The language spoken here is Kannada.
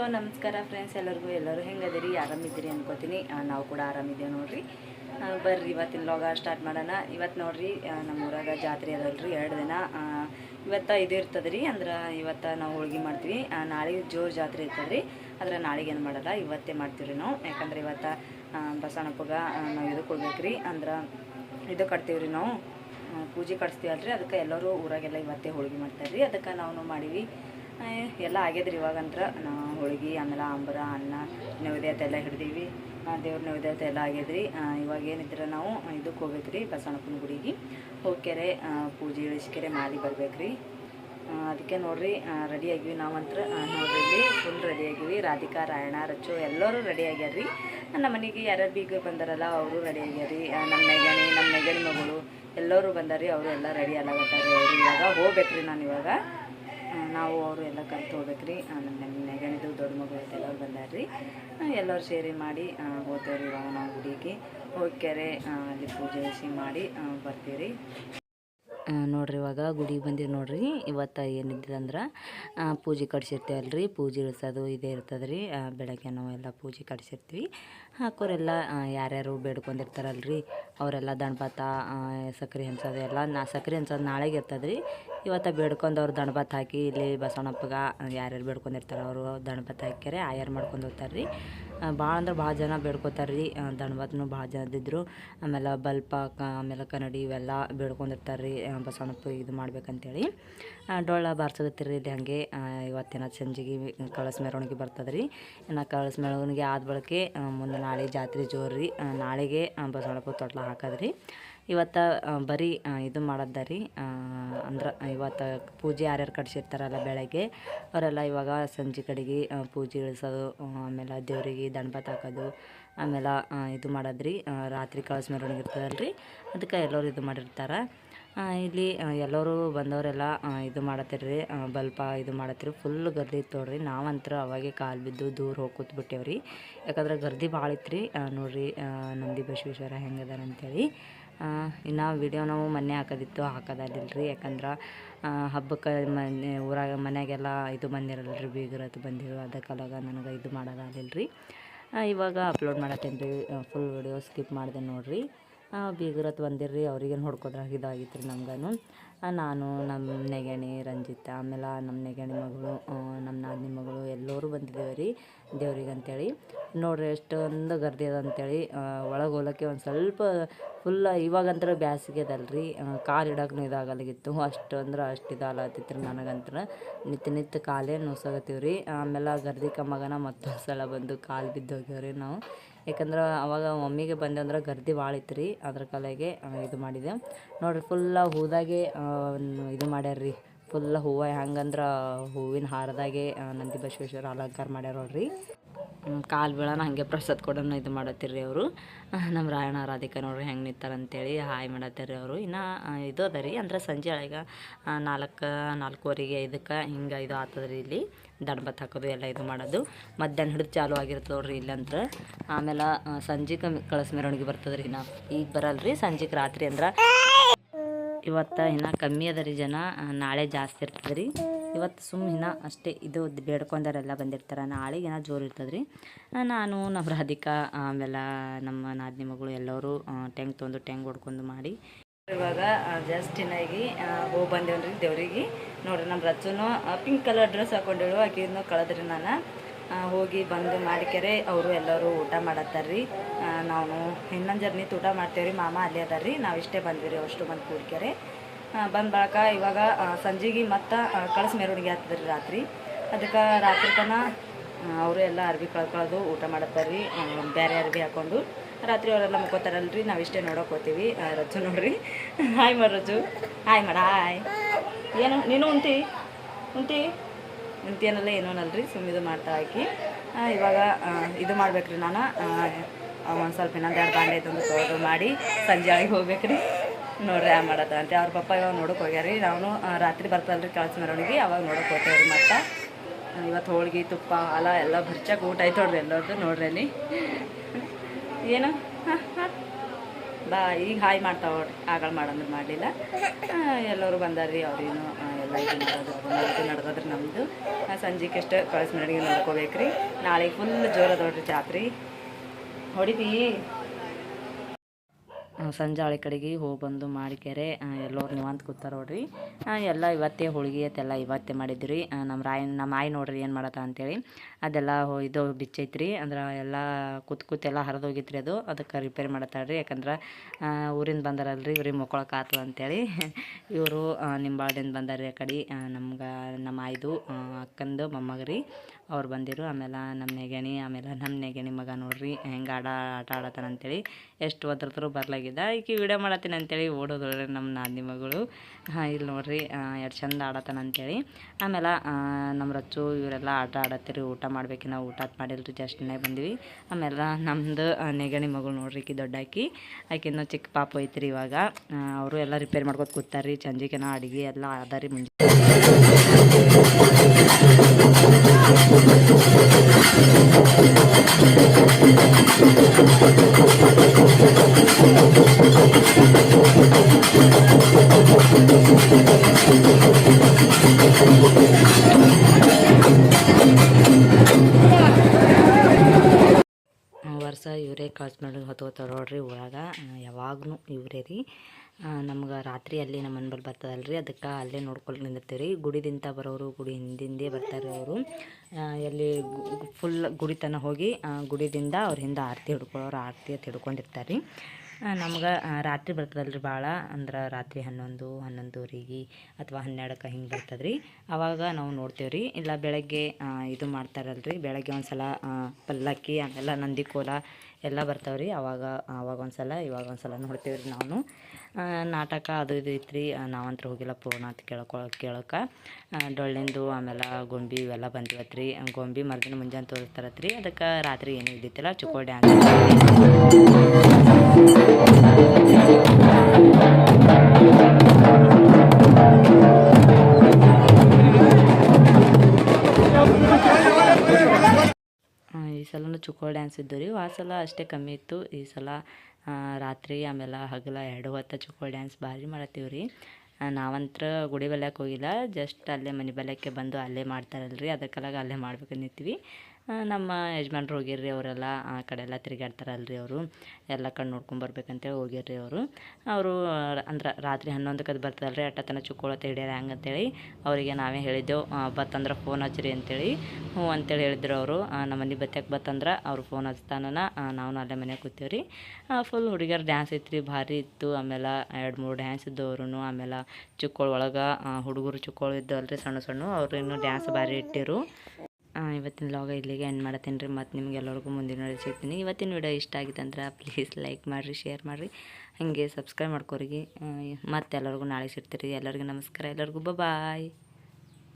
ಸೊ ನಮಸ್ಕಾರ ಫ್ರೆಂಡ್ಸ್ ಎಲ್ಲರಿಗೂ, ಎಲ್ಲರೂ ಹೆಂಗದಿರಿ? ಆರಾಮಿದ್ದೀರಿ ಅನ್ಕೋತೀನಿ. ನಾವು ಕೂಡ ಆರಾಮಿದ್ದೇವೆ ನೋಡ್ರಿ. ಬರ್ರಿ, ಇವತ್ತಿನ ಲಾಗ ಸ್ಟಾರ್ಟ್ ಮಾಡೋಣ. ಇವತ್ತು ನೋಡ್ರಿ ನಮ್ಮ ಊರಾಗ ಜಾತ್ರೆ ಅದಲ್ರಿ, ಎರಡು ದಿನ. ಇವತ್ತು ಇದು ಇರ್ತದೆ ರೀ ಅಂದ್ರೆ ಇವತ್ತು ನಾವು ಹೋಳ್ಗೆ ಮಾಡ್ತೀವಿ. ನಾಳೆ ಜೋರು ಜಾತ್ರೆ ಇರ್ತದ್ರಿ. ರೀ ಆದ್ರೆ ನಾಳೆಗೆ ಏನು ಮಾಡಲ್ಲ ಇವತ್ತೇ ಮಾಡ್ತೀವಿ ನಾವು. ಯಾಕಂದ್ರೆ ಇವತ್ತು ಬಸವಣ್ಣಪ್ಪಗ ನಾವು ಇದು ಕೊಡ್ಬೇಕ್ರಿ. ಅಂದ್ರೆ ಇದು ಕಟ್ತೀವಿ ನಾವು. ಪೂಜೆ ಕಟ್ಸ್ತೀವಲ್ರಿ. ಅದಕ್ಕೆ ಎಲ್ಲರೂ ಊರಾಗೆಲ್ಲ ಇವತ್ತೇ ಹೋಳ್ಗೆ ಮಾಡ್ತಾರೆ ರೀ ಅದಕ್ಕೆ ನಾವು ಮಾಡೀವಿ. ಎಲ್ಲ ಆಗ್ಯದ್ರಿ ಇವಾಗಂತ್ರ. ನಾವು ಹೋಳ್ಗೆ ಆಮೇಲೆ ಅಂಬರ, ಅನ್ನ ನೈವೇದ್ಯತೆ ಎಲ್ಲ ಹಿಡ್ದೀವಿ. ದೇವ್ರ ನೈವೇದ್ಯತೆ ಎಲ್ಲ ಆಗ್ಯದ್ರಿ. ಇವಾಗ ಏನಿದ್ರೆ ನಾವು ಇದಕ್ಕೆ ಹೋಗ್ಬೇಕ್ರಿ, ಬಸವಣ್ಣಪ್ಪನ ಗುಡಿಗೆ. ಹೋಗ್ಕೆರೆ ಪೂಜೆ, ಇಳಿಸ್ಕೆರೆ ಮಾಡಿ ಬರ್ಬೇಕ್ರಿ. ಅದಕ್ಕೆ ನೋಡ್ರಿ ರೆಡಿ ಆಗಿವಿ ನಾವಂತ್ರ. ನೋಡ್ರಿ ಫುಲ್ ರೆಡಿ ಆಗಿವಿ. ರಾಧಿಕಾ, ರಾಯಣ, ರಚ್ಚು ಎಲ್ಲರೂ ರೆಡಿ ಆಗ್ಯಾರ್ರಿ. ನಮ್ಮ ಮನೆಗೆ ಯಾರ್ಯಾರು ಬೀಗ ಬಂದಾರಲ್ಲ, ಅವರು ರೆಡಿ ಆಗ್ಯಾರ್ರಿ. ನಮ್ಮ ನೆಗಣಿ ನಮ್ಮ ನೆಗಣಿ ಮಗಳು ಎಲ್ಲರೂ ಬಂದಾರ್ರಿ. ಅವರು ಎಲ್ಲ ರೆಡಿ ಅಲ್ಲಾಗತ್ತಾರ್ರಿ ಅವರು ಇವಾಗ ಹೋಗ್ಬೇಕ್ರಿ ನಾನು ಇವಾಗ. ನಾವು ಅವರು ಎಲ್ಲ ಕಲ್ತು ಆಮೇಲೆ ನಮ್ಮ ನೆಗಣಿದು ದೊಡ್ಡ ಮಗು ಐತೆ ಎಲ್ಲರೂ ರೀ ಎಲ್ಲರೂ ಸೇರಿ ಮಾಡಿ ಹೋಗ್ತೇವ್ರಿ ಇವಾಗ ನಾವು ಗುಡಿಗೆ. ಹೋಗಿ ಕೆರೆ ಅಲ್ಲಿ ಪೂಜೆ ಮಾಡಿ ಆ, ನೋಡ್ರಿ ಇವಾಗ ಗುಡಿಗೆ ಬಂದಿವಿ ನೋಡ್ರಿ. ಇವತ್ತು ಏನಿದ್ದಂದ್ರೆ ಪೂಜೆ ಕಟ್ಸಿರ್ತೀವಲ್ಲ ರೀ ಪೂಜೆ ಇಳಿಸೋದು ಇದೇ ಇರ್ತದೆ ರೀ ಬೆಳಗ್ಗೆ ನಾವು ಎಲ್ಲ ಪೂಜೆ ಕಟ್ಸಿರ್ತೀವಿ. ಹಾಕೋರೆಲ್ಲ ಯಾರ್ಯಾರು ಬೇಡ್ಕೊಂಡಿರ್ತಾರಲ್ಲ ರೀ ಅವರೆಲ್ಲ ದಣಪಾತ ಸಕ್ರೆ ಹಂಚೋದು ಎಲ್ಲ ನಾ, ಸಕ್ರೆ ಹಂಚೋದು ನಾಳೆಗೆ ಇರ್ತದೆ ರೀ ಇವತ್ತು ಬೇಡ್ಕೊಂಡವ್ರು ದಣಪಾತ ಹಾಕಿ ಇಲ್ಲಿ ಬಸವಣ್ಣಪ್ಪಗ, ಯಾರ್ಯಾರು ಬೇಡ್ಕೊಂಡಿರ್ತಾರೆ ಅವರು ದಣಪಾತ ಹಾಕ್ಯಾರೆ, ಆಯಾರು ಮಾಡ್ಕೊಂಡು ಹೋಗ್ತಾರೆ ರೀ ಭಾಳ ಅಂದ್ರೆ ಭಾಳ ಜನ ಬೇಡ್ಕೋತಾರೆ ರೀ. ದಣಬಾತ್ನು ಭಾಳ ಜನ ಇದ್ದಿದ್ರು ಆಮೇಲೆ ಬಲ್ಪ ಆಮೇಲೆ ಕನ್ನಡಿ ಇವೆಲ್ಲ ಬೇಡ್ಕೊಂಡಿರ್ತಾರೆ ರೀ. ಬಸವಣ್ಣಪ್ಪ ಇದು ಮಾಡ್ಬೇಕಂತೇಳಿ. ಡೊಳ್ಳ ಬಾರ್ಸಕತ್ತೀರಿ ಇಲ್ಲಿ ಹಾಗೆ. ಇವತ್ತಿನ ಸಂಜೆಗೆ ಕಳಸ ಮೆರವಣಿಗೆ ಬರ್ತದೆ ರೀ. ಇನ್ನು ಕಳಸ ಮೆರವಣಿಗೆ ಆದ ಬಳಿಕೆ ಮುಂದೆ ನಾಳೆ ಜಾತ್ರೆ ಜೋರು ರೀ. ನಾಳೆಗೆ ಬಸವನಪ್ಪ ಬಸವಣ್ಣಪ್ಪ ತೊಟ್ಲ ಹಾಕೋದ್ರಿ ಇವತ್ತು ಬರೀ ಇದು ಮಾಡದ್ದ ರೀ ಅಂದ್ರೆ ಇವತ್ತು ಪೂಜೆ ಯಾರ್ಯಾರು ಕಟ್ಸಿರ್ತಾರಲ್ಲ ಬೆಳಗ್ಗೆ, ಅವರೆಲ್ಲ ಇವಾಗ ಸಂಜೆ ಕಡೆಗೆ ಪೂಜೆ ಇಳಿಸೋದು ಆಮೇಲೆ ದೇವರಿಗೆ ದಣಬತ್ ಹಾಕೋದು, ಆಮೇಲೆ ಇದು ಮಾಡೋದ್ರಿ ರಾತ್ರಿ ಕಳಸ ಮೆರವಣಿಗೆ ರೀ, ಅದಕ್ಕೆ ಎಲ್ಲರೂ ಇದು ಮಾಡಿರ್ತಾರೆ. ಇಲ್ಲಿ ಎಲ್ಲರೂ ಬಂದವರೆಲ್ಲ ಇದು ಮಾಡತ್ತಿರ್ರಿ ಬಲ್ಪ ಇದು ಮಾಡತ್ತಿರಿ ಫುಲ್ ಗರ್ದಿ ಇತ್ತು ನೋಡ್ರಿ, ನಾವಂತರ ಅವಾಗೆ ಕಾಲು ಬಿದ್ದು ದೂರ ಹೋಗಿ ಕೂತ್ಬಿಟ್ಟೇವ್ರಿ ಯಾಕಂದ್ರೆ ಗರ್ದಿ ಭಾಳ ಇತ್ತು ರೀ ನೋಡ್ರಿ ನಂದಿ ಬಸವೇಶ್ವರ ಹೆಂಗದಾರ ಅಂತೇಳಿ ಇನ್ನು ವಿಡಿಯೋ ನಾವು ಮೊನ್ನೆ ಹಾಕೋದಿತ್ತು ರೀ ಯಾಕಂದ್ರೆ ಹಬ್ಬಕ್ಕೆ ಮನೆ, ಊರಾಗ ಮನೆಗೆಲ್ಲ ಇದು ಬಂದಿರಲ್ಲ ರೀ ಬೀಗರದ್ದು ಬಂದಿರೋ ಅದಕ್ಕಾಗ ನನಗೆ ಇದು ಮಾಡೋದಾಗಲಿಲ್ಲ ರೀ ಇವಾಗ ಅಪ್ಲೋಡ್ ಮಾಡತ್ತೇನೆ ರೀ ಫುಲ್ ವಿಡಿಯೋ ಸ್ಕಿಪ್ ಮಾಡಿದೆ ನೋಡ್ರಿ. ಬೀಗರತ್ ಬಂದಿರ್ರಿ, ಅವ್ರಿಗೇನು ಹೊಡ್ಕೋದ್ರಾಗ ಇದಾಗಿತ್ತು ರೀ ನಮ್ಗೂ ನಾನು ನಮ್ಮ ನೆಗಣಿ ರಂಜಿತ, ಆಮೇಲೆ ನಮ್ಮ ನೆಗಣಿ ಮಗಳು ನಮ್ಮ ನಾದಿನಿ ಮಗಳು ಎಲ್ಲರೂ ಬಂದಿದ್ದೇವೆ ರೀ ದೇವ್ರಿಗೆ ಅಂತೇಳಿ. ನೋಡ್ರಿ ಎಷ್ಟೊಂದು ಗರ್ದಿ ಅದ ಅಂತೇಳಿ ಒಳಗೆ ಹೋಲಕ್ಕೆ ಒಂದು ಸ್ವಲ್ಪ ಫುಲ್ ಇವಾಗಂತರ ಬ್ಯಾಸಿಗೆ ಅದಲ್ರಿ. ಕಾಲು ಇಡೋಕ್ಕೂ ಇದಾಗಲಿಗಿತ್ತು ಅಷ್ಟು ಅಂದ್ರೆ ಅಷ್ಟು ಇದಾಗತ್ತಿತ್ತು ರೀ ನನಗಂತರ. ನಿತ್ಯ ನಿತ್ಯ ಕಾಲೇ ನೋಸಾಗತ್ತೀವಿ ರೀ ಆಮೇಲೆ ಗರ್ದಿ ಕಮ್ಮಗನ ಮತ್ತೊಂದು ಸಲ ಬಂದು ಕಾಲು ಬಿದ್ದು ಹೋಗ್ಯಾವ್ರಿ ನಾವು. ಯಾಕಂದ್ರೆ ಅವಾಗ ಮಮ್ಮಿಗೆ ಬಂದೆ ಅಂದ್ರೆ ಗರ್ದಿ ಭಾಳ ಇತ್ತು ರೀ ಅದ್ರ ಕಲೆಗೆ ಇದು ಮಾಡಿದೆ. ನೋಡಿರಿ ಫುಲ್ಲ ಹೂದಾಗೆ ಇದು ಮಾಡ್ಯಾರ್ರಿ. ಫುಲ್ ಹೂವು ಹೆಂಗಂದ್ರೆ ಹೂವಿನ ಹಾರದಾಗೆ ನಂದಿ ಬಸವೇಶ್ವರ ಅಲಂಕಾರ ಮಾಡ್ಯಾರ ನೋಡ್ರಿ. ಕಾಲು ಬೀಳನ ಹಾಗೆ ಪ್ರಸಾದ ಕೊಡೋಣ ಇದು ಮಾಡತ್ತಿರ್ರಿ ಅವರು. ನಮ್ಮ ರಾಯಣ ರಾಧಿಕಾ ನೋಡ್ರಿ ಹೆಂಗೆ ನಿಂತಾರೆ ಅಂತೇಳಿ ಹಾಯ್ ಮಾಡತ್ತೀರಿ ಅವರು. ಇನ್ನು ಇದು ಅದ ರೀ, ಅಂದ್ರೆ ಸಂಜೆ ಒಳಗೆ ನಾಲ್ಕು, ನಾಲ್ಕೂವರೆಗೆ ಐದಕ್ಕೆ ಹಿಂಗೆ ಇದು ಆತದ್ರಿ ಇಲ್ಲಿ. ದಣಬತ್ ಹಾಕೋದು ಎಲ್ಲ ಇದು ಮಾಡೋದು. ಮಧ್ಯಾಹ್ನ ಹಿಡಿದು ಚಾಲು ಆಗಿರ್ತದೆ ನೋಡ್ರಿ ಇಲ್ಲಂದ್ರೆ ಆಮೇಲೆ ಸಂಜೆಗೆ ಕಳಸ ಮೆರವಣಿಗೆ ಬರ್ತದೆ ರೀ ನಾ ಈಗ ಬರಲ್ಲ ರೀ ಸಂಜೆಗೆ ರಾತ್ರಿ ಅಂದ್ರೆ. ಇವತ್ತು ಇನ್ನು ಕಮ್ಮಿ ಅದ ರೀ ಜನ. ನಾಳೆ ಜಾಸ್ತಿ ಇರ್ತದೆ ರೀ. ಇವತ್ತು ಸುಮ್ಮನೆ ಅಷ್ಟೇ ಇದು ಬೇಡ್ಕೊಂಡವರೆಲ್ಲ ಬಂದಿರ್ತಾರೆ. ನಾಳೆಗೆ ಏನೋ ಜೋರು ಇರ್ತದೆ ರೀ ನಾನು ನಮ್ಮ ರಾಧಿಕಾ ಆಮೇಲೆ ನಮ್ಮ ನಾದಿನಿ ಮಗಳು ಎಲ್ಲರೂ ಟೆಂಗ್ ತೊಂದು ಟೆಂಗ್ ಹೊಡ್ಕೊಂಡು ಮಾಡಿ. ಇವಾಗ ಜಸ್ಟ್ ಇನ್ನಾಗಿ ಹೋಗಿ ಬಂದೇವ್ರಿ ದೇವ್ರಿಗೆ. ನೋಡ್ರಿ ನಮ್ಮ ರಜ್ಜುನು ಪಿಂಕ್ ಕಲರ್ ಡ್ರೆಸ್ ಹಾಕೊಂಡಿಳು. ಆಕಿದ್ನು ಕಳೆದ್ರಿ ನಾನು. ಹೋಗಿ ಬಂದು ಮಾಡಿಕೆರೆ, ಅವರು ಎಲ್ಲರೂ ಊಟ ಮಾಡತ್ತಾರ್ರಿ. ನಾವು ಇನ್ನೊಂದು ಜರ್ನಿ ಊಟ ಮಾಡ್ತೇವ್ರಿ, ಮಾಮ ಅಲ್ಲೇ ಅದಾರ್ರಿ. ನಾವು ಇಷ್ಟೇ ಬಂದ್ವಿ ರೀ ಅಷ್ಟು ಬಂದು ಕೂಡ್ಕೆರೆ. ಬಂದ ಬಳಕ ಇವಾಗ ಸಂಜೆಗೆ ಮತ್ತೆ ಕಳಸ ಮೆರವಣಿಗೆ ಆಗ್ತದ್ರಿ ರಾತ್ರಿ. ಅದಕ್ಕೆ ರಾತ್ರಿ ತನ ಅವರು ಎಲ್ಲ ಅರ್ಬಿ ಕಳ್ಕೊಳ್ಳೋದು ಊಟ ಮಾಡತ್ತಾರ್ರಿ. ಬೇರೆ ಅರ್ಬಿ ಹಾಕೊಂಡು. ರಾತ್ರಿ ಅವರೆಲ್ಲ ಮುಕ್ಕೋತಾರಲ್ರಿ, ನಾವು ಇಷ್ಟೇ ನೋಡೋಕೆ ಹೋಗ್ತೀವಿ ರಜು ನೋಡ್ರಿ. ಹಾಯ್ ಮಾಡು ರಜು ಹಾಯ್ ಮಾಡ ಹಾಯ್ ಏನು, ನೀನು ಉಂಟಿ? ಉಂಟಿ? ಉಂಟಿಯನ್ನೆಲ್ಲ ರೀ ಅಲ್ರಿ ಸುಮ್ಮಿದು ಮಾಡ್ತಾ ಹಾಕಿ. ಇವಾಗ ಇದು ಮಾಡ್ಬೇಕ್ರಿ ನಾನು. ಒಂದು ಸ್ವಲ್ಪ ಇನ್ನೊಂದು ಎರಡು ಬಾಂಡೆ ತಂದು ಮಾಡಿ ಸಂಜೆ ಆಗಿ ಹೋಗ್ಬೇಕ್ರಿ. ನೋಡ್ರಿ ಆ ಮಾಡತ್ತ ಅಂತ. ಅವ್ರ ಪಪ್ಪ ಇವಾಗ ನೋಡೋಕೆ ಹೋಗ್ಯಾರಿ. ನಾವು ರಾತ್ರಿ ಬರ್ತಲ್ರಿ ಕಳ್ಸ ಮೆರವಣಿಗೆ, ಅವಾಗ ನೋಡೋಕೆ ಹೋಗ್ತೇವ್ರಿ ಮತ್ತೆ. ಇವತ್ತು ಹೋಳ್ಗೆ, ತುಪ್ಪ ಹಾಲ ಎಲ್ಲ ಭರ್ಚಾಕ ಊಟ ಆಯ್ತು ನೋಡ್ರಿ ಎಲ್ಲರದ್ದು ನೋಡ್ರಿ ಅಲ್ಲಿ. ಏನು? ಹಾಂ, ಹ. ಬಾ ಈಗ ಹಾಯ್ ಮಾಡ್ತಾವ ಆಗಳ ಮಾಡಂದ್ರೆ ಮಾಡಲಿಲ್ಲ. ಎಲ್ಲರೂ ಬಂದಾರ್ರಿ ಅವ್ರೇನು ಎಲ್ಲ ಇದು ಮಾಡೋದು ಅದು ನಡೆದೋದ್ರೆ ನಮ್ಮದು ಸಂಜೆಗೆ ಎಷ್ಟು ಕಳಿಸ್ ಮನೆಗೆ ನೋಡ್ಕೋಬೇಕ್ರಿ ನಾಳೆ ಫುಲ್ ಜಾತ್ರೆ. ಆ, ಸಂಜೆ ಆಳೆ ಕಡೆಗೆ ಹೋಗಿ ಬಂದು ಮಾಡಿಕೆರೆ ಎಲ್ಲರೂ ನಿವಂತ ಕೂತಾರ ನೋಡ್ರಿ. ಎಲ್ಲ ಇವತ್ತೇ ಹೋಳಿಗೆ ಅತ್ತೆಲ್ಲ ಇವತ್ತೇ ಮಾಡಿದ್ರಿ ನಮ್ಮ ರಾಯ ನಮ್ಮ ಆಯಿ ನೋಡ್ರಿ ಏನು ಮಾಡತ್ತ ಅಂತೇಳಿ. ಅದೆಲ್ಲ ಇದು ಬಿಚ್ಚೈತ್ರಿ. ಅಂದ್ರೆ ಎಲ್ಲ ಕೂತ್ ಕೂತ್ ಎಲ್ಲ ಹರಿದೋಗಿತ್ರಿ ಅದು. ಅದಕ್ಕೆ ರಿಪೇರಿ ಮಾಡತ್ತಾಳ್ರಿ. ಯಾಕಂದ್ರೆ ಊರಿಂದ ಬಂದಾರಲ್ರಿ. ಇವ್ರಿಗೆ ಮುಕ್ಕೊಳಕ್ಕೆ ಆತು ಅಂತೇಳಿ. ಇವರು ನಿಂಬಾಳ್ದಿಂದ ಬಂದಾರ್ರಿ ಆ ಕಡೆ. ನಮ್ಗೆ, ನಮ್ಮ ಆಯ್ದು ಅಕ್ಕಂದು ಮೊಮ್ಮಗ ರೀ ಅವ್ರು ಬಂದಿರು. ಆಮೇಲೆ ನಮ್ಮ ನೆಗೆಣಿ, ಆಮೇಲೆ ನಮ್ಮ ನೆಗೆಣಿ ಮಗ ನೋಡ್ರಿ. ಹೆಂಗೆ ಆಡ, ಆಟ ಆಡತ್ತಾನ ಅಂತೇಳಿ. ಎಷ್ಟು ಒದ್ರದ್ರು ಬರ್ಲಾಗಿದ್ದ ಈಕಿ ವಿಡಿಯೋ ಮಾಡತ್ತೀನಿ ಅಂತೇಳಿ ಓಡೋದ್ರಿ ನಮ್ಮ ನಾದಿನಿ ಮಗಳು. ಇಲ್ಲಿ ನೋಡ್ರಿ ಎರಡು ಚಂದ ಆಡತ್ತಾನ ಅಂತೇಳಿ. ಆಮೇಲೆ ನಮ್ಮ ರಚ್ಚು, ಇವರೆಲ್ಲ ಆಟ ಆಡತ್ತೀರಿ, ಊಟ ಮಾಡ್ಬೇಕು. ನಾವು ಊಟ ಮಾಡಿಲ್ರಿ ಜಸ್ಟ್ನೇ ಬಂದ್ವಿ. ಆಮೇಲೆ ನಮ್ಮದು ನೆಗಣಿ ಮಗಳು ದೊಡ್ಡ ಆಕಿ ಆಕಿನ್ನೂ ಚಿಕ್ಕ ಪಾಪ ಐತ್ರಿ ಇವಾಗ. ಅವರು ಎಲ್ಲ ರಿಪೇರ್ ಮಾಡ್ಕೊತ ಕೂತಾರ್ರಿ. ಚಂಜಿಕೆನ ಅಡುಗೆ ಎಲ್ಲ ಅದಾರಿ ಮುಂಜಾನೆ. ಇವರೇ ಕಳ್ಸಿ ಮಾಡಿ ಹೊತ್ಕೋತಾರ ನೋಡ್ರಿ ಊರಾಗ ಯಾವಾಗೂ ಇವರೇ ರೀ. ನಮ್ಗೆ ರಾತ್ರಿ ಅಲ್ಲಿ ನಮ್ಮ ಮನೆ ಬಲ್ಲಿ ಬರ್ತದಲ್ಲ ರೀ ಅದಕ್ಕೆ ಅಲ್ಲೇ ನೋಡ್ಕೊಂಡು ನಿಂದಿರ್ತೀವಿ ರೀ ಗುಡಿದಿಂದ ಬರೋರು ಗುಡಿ ಹಿಂದಿಂದೇ ಬರ್ತಾರೆ ಅವರು ಎಲ್ಲಿ ಫುಲ್ ಗುಡಿ ತನಕ ಹೋಗಿ ಗುಡಿದಿಂದ ಅವ್ರ ಹಿಂದೆ ಆರತಿ ಹಿಡ್ಕೊಳ್ಳೋರು ಆರತಿ ಅಂತ ಹಿಡ್ಕೊಂಡಿರ್ತಾರೆ ರೀ ನಮ್ಗೆ ರಾತ್ರಿ ಬರ್ತದಲ್ಲ ರೀ ಭಾಳ ಅಂದ್ರೆ ರಾತ್ರಿ ಹನ್ನೊಂದು, ಹನ್ನೊಂದುವರೆಗೆ ಅಥವಾ ಹನ್ನೆರಡಕ್ಕೆ ಹಿಂಗೆ ಬರ್ತದೆ ರೀ ಅವಾಗ ನಾವು ನೋಡ್ತೇವೆ ರೀ ಇಲ್ಲ ಬೆಳಗ್ಗೆ ಇದು ಮಾಡ್ತಾರಲ್ರಿ, ಬೆಳಗ್ಗೆ ಒಂದು ಸಲ ಪಲ್ಲಕ್ಕಿ, ಆಮೇಲೆ ನಂದಿ ಕೋಲ ಎಲ್ಲ ಬರ್ತಾವೆ ರೀ ಅವಾಗ ಅವಾಗ ಒಂದು ಸಲ ಇವಾಗ ಒಂದು ಸಲ ನೋಡ್ತೇವೆ ರೀ ನಾವು ನಾಟಕ ಅದು ಇದು ಐತ್ರಿ. ರೀ ನಾವಂತ್ರ ಹೋಗಿಲ್ಲ ಪೂರ್ಣ ಅಂತ ಕೇಳ್ಕೊ, ಕೇಳೋಕೆ. ಡೊಳ್ಳಿಂದು, ಆಮೇಲೆ ಗೊಂಬಿ ಇವೆಲ್ಲ ಬಂದಿವತ್ತು ರೀ ಗೊಂಬಿ ಮರ್ದಿನ ಮುಂಜಾನೆ ತೋರಿಸ್ತಾರತ್ರಿ. ರೀ ಅದಕ್ಕೆ ರಾತ್ರಿ ಏನೂ ಇದ್ದಿತ್ತಿಲ್ಲ ಚುಕೋ ಡ್ಯಾನ್ಸ್ ಚುಕ್ಕೋ ಡ್ಯಾನ್ಸ್ ಇದ್ದು ರೀ ಆ ಸಲ ಅಷ್ಟೇ ಕಮ್ಮಿ ಇತ್ತು. ಈ ಸಲ ರಾತ್ರಿ ಆಮೇಲೆ ಹಗಲ ಎರಡು ಹೊತ್ತ ಚುಕ್ಕೋ ಡ್ಯಾನ್ಸ್ ಭಾರಿ ಮಾಡತ್ತೀವಿ ರೀ. ನಾವಂತ್ರ ಗುಡಿ ಬಲ್ಯಕ್ಕೆ ಹೋಗಿಲ್ಲ ಜಸ್ಟ್ ಅಲ್ಲೇ ಮನೆ ಬಲ್ಯಕ್ಕೆ ಬಂದು ಅಲ್ಲೇ ಮಾಡ್ತಾರಲ್ರಿ ಅದಕ್ಕೆಲ್ಲ ಅಲ್ಲೇ ಆ, ನಮ್ಮ ಯಜಮಾನ್ರು ಹೋಗಿರ್ರಿ ಅವರೆಲ್ಲ, ಆ ಕಡೆ ಎಲ್ಲ ತಿರುಗಾಡ್ತಾರಲ್ರಿ ಅವರು. ಎಲ್ಲ ಕಣ್ಣು ನೋಡ್ಕೊಂಡು ಬರ್ಬೇಕಂತೇಳಿ ರೀ ಅವರು. ಅವರು ಅಂದ್ರೆ ರಾತ್ರಿ ಹನ್ನೊಂದಕ್ಕೆ ಬರ್ತದಲ್ರಿ ಅಟ್ಟತನ ಚುಕ್ಕೊಳತ್ತೆ ಹಿಡಿಯಾರ ಹೆಂಗೆ ಅಂತೇಳಿ ಅವರಿಗೆ ನಾವೇ ಹೇಳಿದ್ದೆವು. ಬತ್ತಂದ್ರೆ ಫೋನ್ ಹಚ್ಚಿರಿ ಅಂತೇಳಿ, ಹ್ಞೂ ಅಂತೇಳಿ ಹೇಳಿದ್ರು ಅವರು. ನಮ್ಮ ಮನೆ ಬತ್ತಕ್ಕೆ ಬತ್ತಂದ್ರೆ ಅವ್ರು ಫೋನ್ ಹಚ್ತಾನ ನಾವು ಅಲ್ಲೇ ಮನೆಗೆ ರೀ ಫುಲ್ ಹುಡುಗಿಯರು ಡ್ಯಾನ್ಸ್ ಇತ್ತು ರೀ ಭಾರಿ ಇತ್ತು. ಆಮೇಲೆ ಎರಡು ಮೂರು ಡ್ಯಾನ್ಸ್ ಇದ್ದವರು ಆಮೇಲೆ ಚುಕ್ಕೋಳ ಒಳಗೆ ಹುಡುಗರು ಚುಕ್ಕೋಳು ರೀ ಸಣ್ಣ ಸಣ್ಣ, ಅವ್ರು ಇನ್ನೂ ಡ್ಯಾನ್ಸ್ ಭಾರಿ ಇಟ್ಟಿರು. ಇವತ್ತಿನ ಲಾಗ ಇಲ್ಲಿಗೆ ಎಂಡ್ ಮಾಡ್ತೀನಿ ರೀ ಮತ್ತು ನಿಮ್ಗೆಲ್ಲರಿಗೂ ಮುಂದಿನ ವಿಡಿಯೋ ಸಿಗ್ತೀನಿ. ಇವತ್ತಿನ ವಿಡಿಯೋ ಇಷ್ಟ ಆಗಿತ್ತಂದ್ರೆ ಪ್ಲೀಸ್ ಲೈಕ್ ಮಾಡಿರಿ ಶೇರ್ ಮಾಡಿರಿ. ಹಾಗೆ ಸಬ್ಸ್ಕ್ರೈಬ್ ಮಾಡ್ಕೋರಿ. ಮತ್ತೆ ಎಲ್ಲರಿಗೂ ನಾಳೆ ಸಿಗ್ತೀರಿ ಎಲ್ಲರಿಗೂ ನಮಸ್ಕಾರ. ಎಲ್ಲರಿಗೂ ಬಾಯ್